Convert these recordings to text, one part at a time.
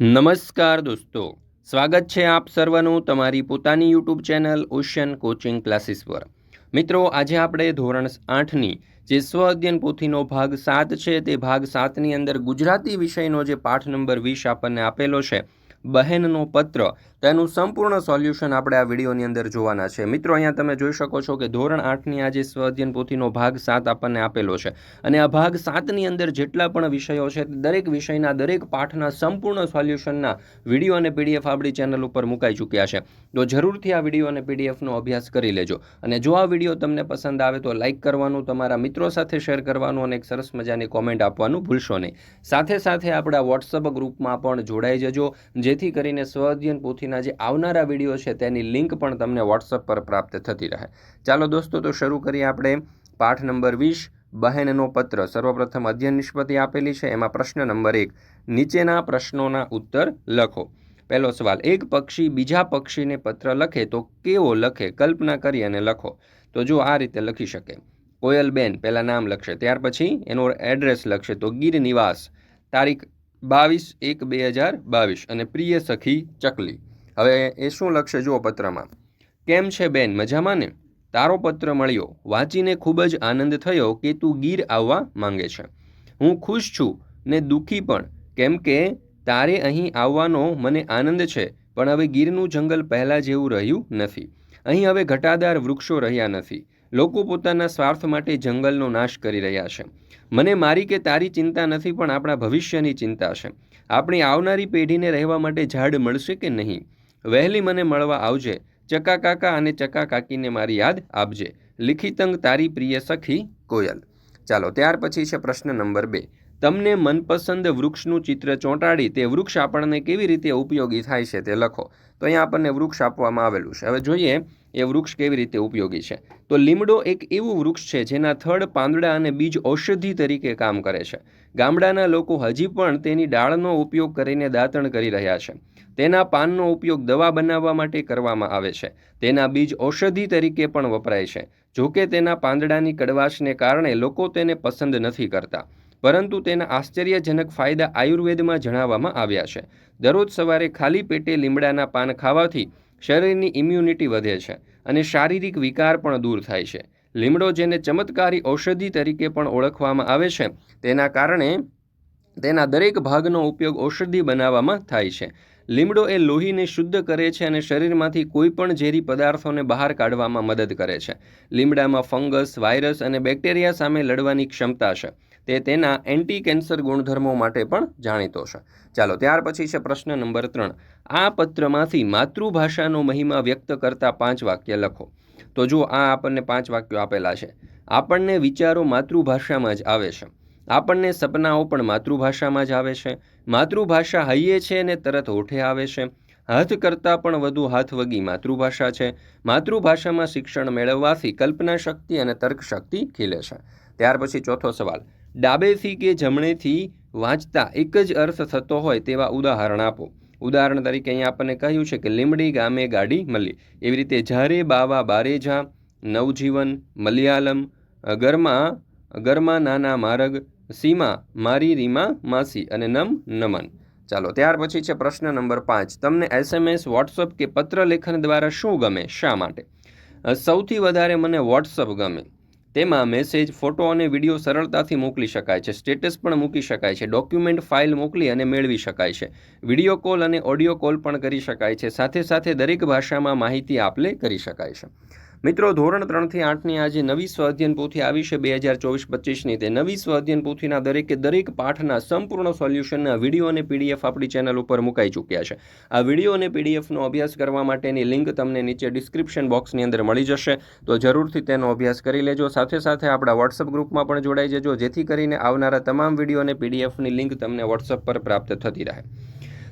નમસ્કાર દોસ્તો. સ્વાગત છે આપ સર્વનું તમારી પોતાની YouTube channel ocean coaching classes પર. મિત્રો, આજે આપણે ધોરણ આઠની જે સ્વ અધ્યયન પોથીનો ભાગ સાત છે તે ભાગ સાતની અંદર ગુજરાતી વિષયનો જે પાઠ નંબર વીસ આપણને આપેલો છે બહેનનો પત્ર. તેનું સંપૂર્ણ સોલ્યુશન આપણે આ વિડીયોની અંદર જોવાના છે. મિત્રો, અહીંયા તમે જોઈ શકો છો કે ધોરણ આઠની આ જે સ્વ અધ્યયન પોથીનો ભાગ સાત આપણને આપેલો છે. અને આ ભાગ સાતની અંદર જેટલા પણ વિષયો છે, દરેક વિષયના દરેક પાઠના સંપૂર્ણ સોલ્યુશનના વીડિયો અને પીડીએફ આપણી ચેનલ ઉપર મુકાઈ ચૂક્યા છે. તો જરૂરથી આ વીડિયો અને પીડીએફનો અભ્યાસ કરી લેજો. અને જો આ વીડિયો તમને પસંદ આવે તો લાઇક કરવાનું, તમારા મિત્રો સાથે શેર કરવાનું અને એક સરસ મજાની કોમેન્ટ આપવાનું ભૂલશો નહીં. સાથે સાથે આપણા વોટ્સઅપ ગ્રુપમાં પણ જોડાઈ જજો. જેથી કરીને સ્વ અધ્યયન પોથીના જે આવનારા વીડિયો છે તેની લિંક પણ તમને વોટ્સઅપ પર પ્રાપ્ત થતી રહે. ચાલો દોસ્તો, તો શરૂ કરીએ આપણે પાઠ નંબર વીસ, બહેનનો પત્ર. સર્વપ્રથમ અધ્યયન નિષ્પતિ આપેલી છે. એમાં પ્રશ્ન નંબર એક, નીચેના પ્રશ્નોના ઉત્તર લખો. પહેલો સવાલ, એક પક્ષી બીજા પક્ષીને પત્ર લખે તો કેવો લખે? કલ્પના કરી અને લખો. તો જો આ રીતે લખી શકે. કોયલબેન પહેલાં નામ લખશે. ત્યાર પછી એનો એડ્રેસ લખશે. તો ગીર નિવાસ, તારીખ બાવીસ એક બે હજાર બાવીસ. અને પ્રિય સખી ચકલી. હવે એ શું લખશે જુઓ પત્રમાં. કેમ છે બેન? મજામાં ને? તારો પત્ર મળ્યો. વાંચીને ખૂબ જ આનંદ થયો કે તું ગીર આવવા માંગે છે. હું ખુશ છું ને દુઃખી પણ. કેમ કે તારે અહીં આવવાનો મને આનંદ છે, પણ હવે ગીરનું જંગલ પહેલાં જેવું રહ્યું નથી. અહીં હવે ઘટાદાર વૃક્ષો રહ્યા નથી. લોકો પોતાના સ્વાર્થ માટે જંગલનો નાશ કરી રહ્યા છે. મને મારી કે તારી ચિંતા નથી, પણ આપણા ભવિષ્યની ચિંતા છે. આપણી આવનારી પેઢીને રહેવા માટે ઝાડ મળશે કે નહીં? વહેલી મને મળવા આવજે. ચકા કાકા અને ચકા કાકીને મારી યાદ આપજે. લિખિતંગ તારી પ્રિય સખી કોયલ. ચાલો, ત્યાર પછી છે પ્રશ્ન નંબર બે. તમને મનપસંદ વૃક્ષનું ચિત્ર ચોંટાડી તે વૃક્ષ આપણને કેવી રીતે ઉપયોગી થાય છે તે લખો. તો અહીંયા આપણને વૃક્ષ આપવામાં આવેલું છે. હવે જોઈએ એ વૃક્ષ કેવી રીતે ઉપયોગી છે. તો લીમડો એક એવું વૃક્ષ છે જેના થડ, પાંદડા અને બીજ ઔષધિ તરીકે કામ કરે છે. ગામડાના લોકો હજી પણ તેની ડાળનો ઉપયોગ કરીને દાંતણ કરી રહ્યા છે. તેના પાનનો ઉપયોગ દવા બનાવવા માટે કરવામાં આવે છે. તેના બીજ ઔષધિ તરીકે પણ વપરાય છે. જોકે તેના પાંદડાની કડવાશને કારણે લોકો તેને પસંદ નથી કરતા. પરંતુ તેના આશ્ચર્યજનક ફાયદા આયુર્વેદમાં જણાવવામાં આવ્યા છે. દરરોજ સવારે ખાલી પેટે લીમડાના પાન ખાવાથી શરીરની ઇમ્યુનિટી વધે છે અને શારીરિક વિકાર પણ દૂર થાય છે. લીમડો જેને ચમત્કારી ઔષધિ તરીકે પણ ઓળખવામાં આવે છે, તેના કારણે તેના દરેક ભાગનો ઉપયોગ ઔષધિ બનાવવામાં થાય છે. લીમડો એ લોહીને શુદ્ધ કરે છે અને શરીરમાંથી કોઈ પણ ઝેરી પદાર્થોને બહાર કાઢવામાં મદદ કરે છે. લીમડામાં ફંગસ, વાયરસ અને બેક્ટેરિયા સામે લડવાની ક્ષમતા છે. તે તેના એન્ટી કેન્સર ગુણધર્મો માટે પણ જાણીતો છે. ચાલો, ત્યાર પછી છે પ્રશ્ન નંબર ત્રણ. આ પત્રમાંથી માતૃભાષાનો મહિમા વ્યક્ત કરતા પાંચ વાક્ય લખો. તો જો આ આપણને પાંચ વાક્યો આપેલા છે. આપણને વિચારો માતૃભાષામાં જ આવે છે. આપણને સપનાઓ પણ માતૃભાષામાં જ આવે છે. માતૃભાષા હૈયે છે અને તરત હોઠે આવે છે. હાથ કરતાં પણ વધુ હાથ વગી માતૃભાષા છે. માતૃભાષામાં શિક્ષણ મેળવવાથી કલ્પના શક્તિ અને તર્ક શક્તિ ખીલે છે. ત્યાર પછી ચોથો સવાલ. ડાબેથી કે જમણેથી વાંચતા એક જ અર્થ થતો હોય તેવા ઉદાહરણ આપો. ઉદાહરણ તરીકે અહીંયા આપણને કહ્યું છે કે લીમડી ગામે ગાડી મળી એવી રીતે ઝારે બાવા બારેજા નવજીવન, મલયાલમ, ગરમા ગરમા નાના મારગ, સીમા, મારી રીમા, માસી અને નમ, નમન. ચાલો, ત્યાર પછી છે પ્રશ્ન નંબર પાંચ. તમને એસએમએસ વોટ્સઅપ કે પત્ર લેખન દ્વારા શું ગમે? શા માટે? સૌથી વધારે મને વોટ્સઅપ ગમે. તેમાં મેસેજ, ફોટો અને વીડિયો સરળતાથી મોકલી શકાય છે. સ્ટેટસ પણ મૂકી શકાય છે. ડોક્યુમેન્ટ, ફાઇલ મોકલી અને મેળવી શકાય છે. વીડિયો કોલ અને ઓડિયો કોલ પણ કરી શકાય છે. સાથે સાથે દરેક ભાષામાં માહિતી આપલે કરી શકાય છે. મિત્રો, ધોરણ ત્રણથી આઠની આજે નવી સ્વાધ્યન પોથી આવી છે બે હજાર ચોવીસ પચીસની. તે નવી સ્વાધ્યન પોથીના દરેકે દરેક પાઠના સંપૂર્ણ સોલ્યુશનના વીડિયો અને પીડીએફ આપણી ચેનલ ઉપર મુકાઈ ચૂક્યા છે. આ વીડિયો અને પીડીએફનો અભ્યાસ કરવા માટેની લિંક તમને નીચે ડિસ્ક્રિપ્શન બોક્સની અંદર મળી જશે. તો જરૂરથી તેનો અભ્યાસ કરી લેજો. સાથે સાથે આપણા વોટ્સઅપ ગ્રુપમાં પણ જોડાઈ જજો, જેથી કરીને આવનારા તમામ વીડિયો અને પીડીએફની લિંક તમને વોટ્સઅપ પર પ્રાપ્ત થતી રહે.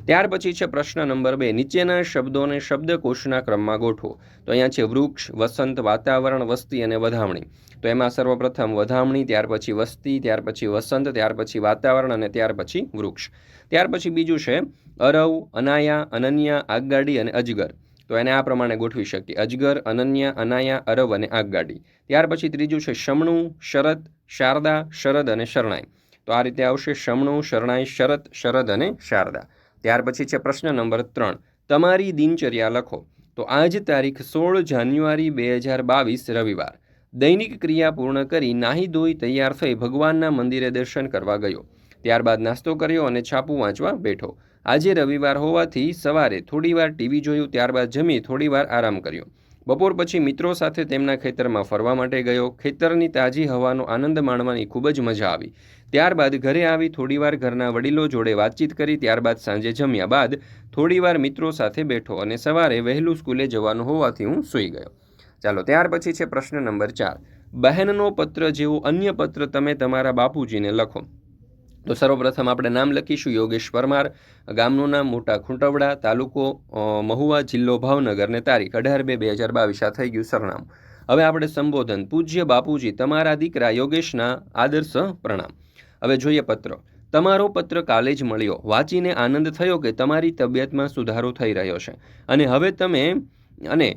ત્યાર પછી છે પ્રશ્ન નંબર બે. નીચેના શબ્દોને શબ્દકોશના ક્રમમાં ગોઠવો. તો અહીંયા છે વૃક્ષ, વસંત, વાતાવરણ, વસ્તી અને વધામણી. તો એમાં સર્વપ્રથમ વધામણી, ત્યાર પછી વસ્તી, ત્યાર પછી વસંત, ત્યાર પછી વાતાવરણ અને ત્યાર પછી વૃક્ષ. ત્યાર પછી બીજું છે અરવ, અનાયા, અનન્યા, આગગાડી અને અજગર. તો એને આ પ્રમાણે ગોઠવી શકીએ. અજગર, અનન્યા, અનાયા, અરવ અને આગગાડી. ત્યાર પછી ત્રીજું છે શમણું, શરદ, શારદા, શરદ અને શરણાઈ. તો આ રીતે આવશે શમણું, શરણાઈ, શરદ શરદ અને શારદા. ત્યાર પછી છે પ્રશ્ન નંબર ત્રણ. તમારી દિનચર્યા લખો. તો આજ તારીખ સોળ જાન્યુઆરી બે હજાર બાવીસ, રવિવાર. દૈનિક ક્રિયા પૂર્ણ કરી નાહી ધોઈ તૈયાર થઈ ભગવાનના મંદિરે દર્શન કરવા ગયો. ત્યારબાદ નાસ્તો કર્યો અને છાપું વાંચવા બેઠો. આજે રવિવાર હોવાથી સવારે થોડીવાર ટીવી જોયું, ત્યારબાદ જમી થોડીવાર આરામ કર્યો. બપોર પછી મિત્રો સાથે તેમના ખેતરમાં ફરવા માટે ગયો. ખેતરની તાજી હવાનો આનંદ માણવાની ખૂબ જ મજા આવી. ત્યારબાદ ઘરે આવી થોડીવાર ઘરના વડીલો જોડે વાતચીત કરી, ત્યારબાદ સાંજે જમ્યા બાદ થોડીવાર મિત્રો સાથે બેઠો અને સવારે વહેલું સ્કૂલે જવાનું હોવાથી હું સૂઈ ગયો. ચાલો, ત્યાર પછી છે પ્રશ્ન નંબર ચાર. બહેનનો પત્ર જેવો અન્ય પત્ર તમે તમારા બાપુજીને લખો. તો સર્વપ્રથમ આપણે નામ લખીશું. યોગેશ પરમાર, ગામનું નામ મોટા ખૂંટવડા, તાલુકો મહુવા જિલ્લો ભાવનગર ને તારીખ અઢાર બે બે હજાર બાવીસ આ થઈ ગયું સરનામું. હવે આપણે સંબોધન. પૂજ્ય બાપુજી, તમારા દીકરા યોગેશના આદર્શ પ્રણામ. હવે જોઈએ પત્ર. તમારો પત્ર કાલે જ મળ્યો. વાંચીને આનંદ થયો કે તમારી તબિયતમાં સુધારો થઈ રહ્યો છે? અને હવે તમે, અને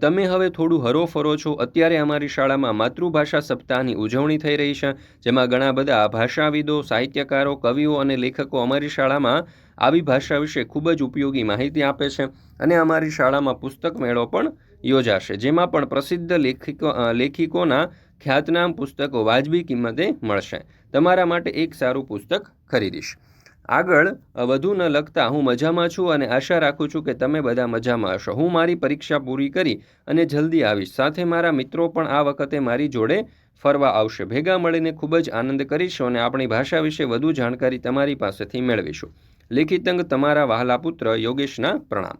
તમે હવે થોડું હરોફરો છો. અત્યારે અમારી શાળામાં માતૃભાષા સપ્તાહની ઉજવણી થઈ રહી છે, જેમાં ઘણા બધા ભાષાવિદો, સાહિત્યકારો, કવિઓ અને લેખકો અમારી શાળામાં આવી ભાષા વિશે ખૂબ જ ઉપયોગી માહિતી આપે છે અને અમારી શાળામાં પુસ્તક મેળો પણ યોજાશે, જેમાં પણ પ્રસિદ્ધ લેખિકો લેખિકોના ખ્યાતનામ પુસ્તકો વાજબી કિંમતે મળશે. તમારા માટે એક સારું પુસ્તક ખરીદીશ. આગળ વધુ ન લખતા હું મજામાં છું અને આશા રાખું છું કે તમે બધા મજામાં હશો. હું મારી પરીક્ષા પૂરી કરી અને જલ્દી આવીશ. સાથે મારા મિત્રો પણ આ વખતે મારી જોડે ફરવા આવશે. ભેગા મળીને ખૂબ જ આનંદ કરીશું અને આપણી ભાષા વિશે વધુ જાણકારી તમારી પાસેથી મેળવીશું. લેખિતંગ તમારા વહાલા પુત્ર યોગેશના પ્રણામ.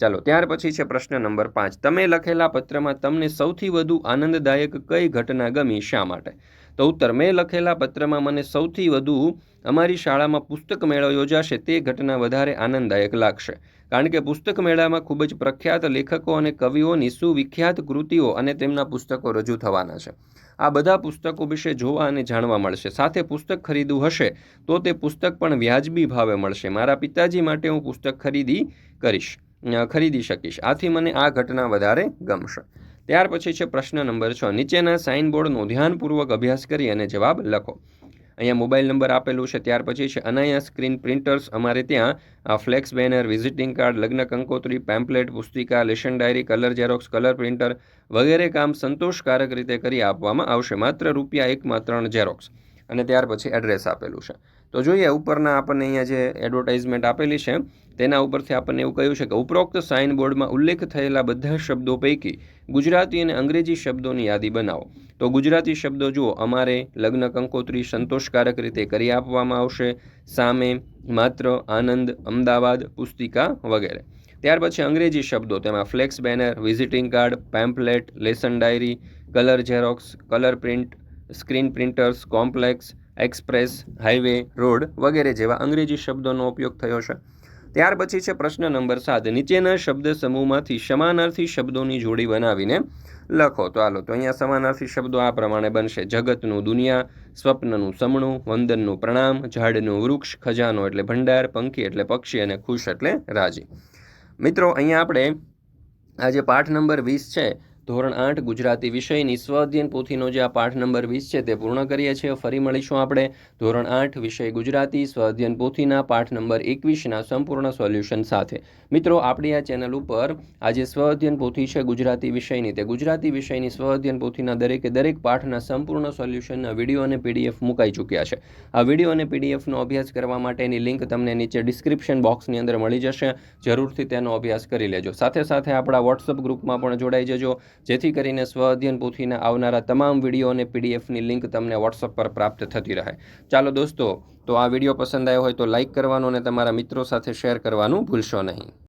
ચાલો, ત્યાર પછી છે પ્રશ્ન નંબર પાંચ. તમે લખેલા પત્રમાં તમને સૌથી વધુ આનંદદાયક કઈ ઘટના ગમી, શા માટે? તો ઉત્તર, મેં લખેલા પત્રમાં મને સૌથી વધુ અમારી શાળામાં પુસ્તક મેળો યોજાશે, તે ઘટના વધારે આનંદદાયક લાગશે. કારણ કે પુસ્તક મેળામાં ખૂબ જ પ્રખ્યાત લેખકો અને કવિઓની સુવિખ્યાત કૃતિઓ અને તેમના પુસ્તકો રજૂ થવાના છે. આ બધા પુસ્તકો વિશે જોવા અને જાણવા મળશે. સાથે પુસ્તક ખરીદવું હશે, તો તે પુસ્તક પણ વ્યાજબી ભાવે મળશે. મારા પિતાજી માટે હું પુસ્તક ખરીદી કરીશ. ખરીદી શકીશ. આથી મને આ ઘટના વધારે ગમશે. ત્યાર પછી છે પ્રશ્ન નંબર છ. નીચેના સાઇન બોર્ડનો ધ્યાનપૂર્વક અભ્યાસ કરી અને જવાબ લખો. અહીંયા મોબાઈલ નંબર આપેલું છે. ત્યાર પછી છે અનાયા સ્ક્રીન પ્રિન્ટર્સ. અમારે ત્યાં ફ્લેક્સ બેનર, વિઝિટિંગ કાર્ડ, લગ્ન કંકોત્રી, pamphlet, પુસ્તિકા, lesson diary, colour xerox, colour printer વગેરે કામ સંતોષકારક રીતે કરી આપવામાં આવશે. માત્ર રૂપિયા એકમાં ત્રણ ઝેરોક્સ. અને ત્યાર પછી એડ્રેસ આપેલું છે. તો જોઈએ, ઉપરના આપણને અહીંયા જે એડવર્ટાઇઝમેન્ટ આપેલી છે, તેના ઉપરથી આપણને એવું કહ્યું છે કે ઉપરોક્ત સાઇન બોર્ડમાં ઉલ્લેખ થયેલા બધા શબ્દો પૈકી ગુજરાતી અને અંગ્રેજી શબ્દોની યાદી બનાવો. તો ગુજરાતી શબ્દો જુઓ, અમારે લગ્ન કંકોત્રી સંતોષકારક રીતે કરી આપવામાં આવશે, સામે માત્ર આનંદ, અમદાવાદ, પુસ્તિકા વગેરે. ત્યાર પછી અંગ્રેજી શબ્દો, તેમાં flex banner visiting card pamphlet lesson diary colour xerox colour print screen printers complex express, highway, road વગેરે જેવા અંગ્રેજી શબ્દોનો ઉપયોગ થયો છે. ત્યાર પછી છે પ્રશ્ન નંબર સાત. નીચેના શબ્દ સમૂહમાંથી સમાનાર્થી શબ્દોની જોડી બનાવીને લખો. તો હાલો, તો અહીંયા સમાનાર્થી શબ્દો આ પ્રમાણે બનશે. જગતનું દુનિયા, સ્વપ્નનું સમણું, વંદનનું પ્રણામ, ઝાડનું વૃક્ષ, ખજાનો એટલે ભંડાર, પંખી એટલે પક્ષી અને ખુશ એટલે રાજી. મિત્રો, અહીંયા આપણે આ જે પાઠ નંબર વીસ છે. ધોરણ આઠ ગુજરાતી વિષયની સ્વ અધ્યયન પોથીનો જે આ પાઠ નંબર વીસ છે તે પૂર્ણ કરીએ છીએ. ફરી મળીશું આપણે ધોરણ આઠ વિષય ગુજરાતી સ્વ અધ્યયન પોથીના પાઠ નંબર એકવીસના સંપૂર્ણ સોલ્યુશન સાથે. મિત્રો, આપણી આ ચેનલ ઉપર આ જે સ્વ પોથી છે ગુજરાતી વિષયની, તે ગુજરાતી વિષયની સ્વ અધ્યયન પોથીના દરેકે દરેક પાઠના સંપૂર્ણ સોલ્યુશનના વીડિયો અને પીડીએફ મુકાઈ ચૂક્યા છે. આ વીડિયો અને પીડીએફનો અભ્યાસ કરવા માટેની લિંક તમને નીચે ડિસ્ક્રિપ્શન બોક્સની અંદર મળી જશે. જરૂરથી તેનો અભ્યાસ કરી લેજો. સાથે સાથે આપણા વોટ્સઅપ ગ્રુપમાં પણ જોડાઈ જજો. જેથી કરીને સ્વ અધ્યયન પોથીના આવનારા તમામ વીડિયો અને પીડીએફની લિંક તમને વોટ્સઅપ પર પ્રાપ્ત થતી રહે. ચાલો દોસ્તો, તો આ વીડિયો પસંદ આવ્યો હોય તો લાઇક કરવાનું અને તમારા મિત્રો સાથે શેર કરવાનું ભૂલશો નહીં.